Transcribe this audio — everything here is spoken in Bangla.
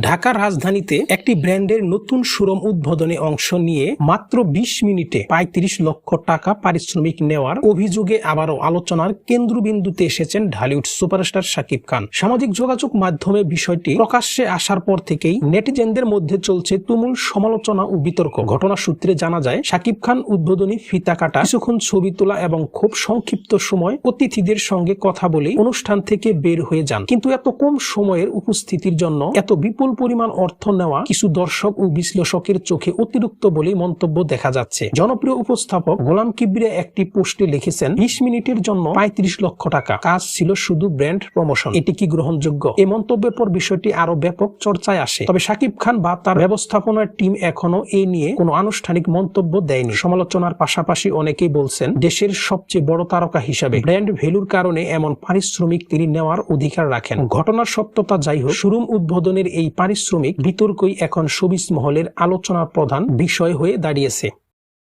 ঢাকার রাজধানীতে একটি ব্র্যান্ডের নতুন সুরম উদ্বোধনে অংশ নিয়ে মাত্র ২০ মিনিটে পঁয়ত্রিশ লক্ষ টাকা পারিশ্রমিক নেওয়ার অভিযোগে আবারও আলোচনার কেন্দ্রবিন্দুতে এসেছেন ঢালিউড সুপারস্টার শাকিব খান। সামাজিক যোগাযোগ মাধ্যমে বিষয়টি প্রকাশ্যে আসার পর থেকেই নেটিজেনদের মধ্যে চলছে তুমুল সমালোচনা ও বিতর্ক। ঘটনা সূত্রে জানা যায়, শাকিব খান উদ্বোধনী ফিতা কাটা, কিছুক্ষণ ছবি তোলা এবং খুব সংক্ষিপ্ত সময় অতিথিদের সঙ্গে কথা বলে অনুষ্ঠান থেকে বের হয়ে যান। কিন্তু এত কম সময়ের উপস্থিতির জন্য এত বিপুল পরিমাণ অর্থ নেওয়া কিছু দর্শক ও বিশ্লেষকের চোখে অতিরিক্ত বলেই মন্তব্য দেখা যাচ্ছে। জনপ্রিয় উপস্থাপক গোলাম কিবরিয়া একটি পোস্টে লিখেছেন, বিশ মিনিটের জন্য পঁয়ত্রিশ লক্ষ টাকা। কাজ ছিল শুধু ব্র্যান্ড প্রমোশন। এটি কি গ্রহণযোগ্য? এই মন্তব্যের পর বিষয়টি আরও ব্যাপক চর্চায় আসে। তবে শাকিব খান বা তার ব্যবস্থাপনার টিম এখনও এ নিয়ে কোনো আনুষ্ঠানিক মন্তব্য দেয়নি। সমালোচনার পাশাপাশি অনেকেই বলছেন, দেশের সবচেয়ে বড় তারকা হিসাবে ব্র্যান্ড ভ্যালুর কারণে এমন পারিশ্রমিক তিনি নেওয়ার অধিকার রাখেন। ঘটনার সত্যতা যাই হোক, শোরুম উদ্বোধনের এই পারিশ্রমিক বিতর্কই এখন সবিজ মহলের আলোচনা প্রধান বিষয় হয়ে দাঁড়িয়েছে।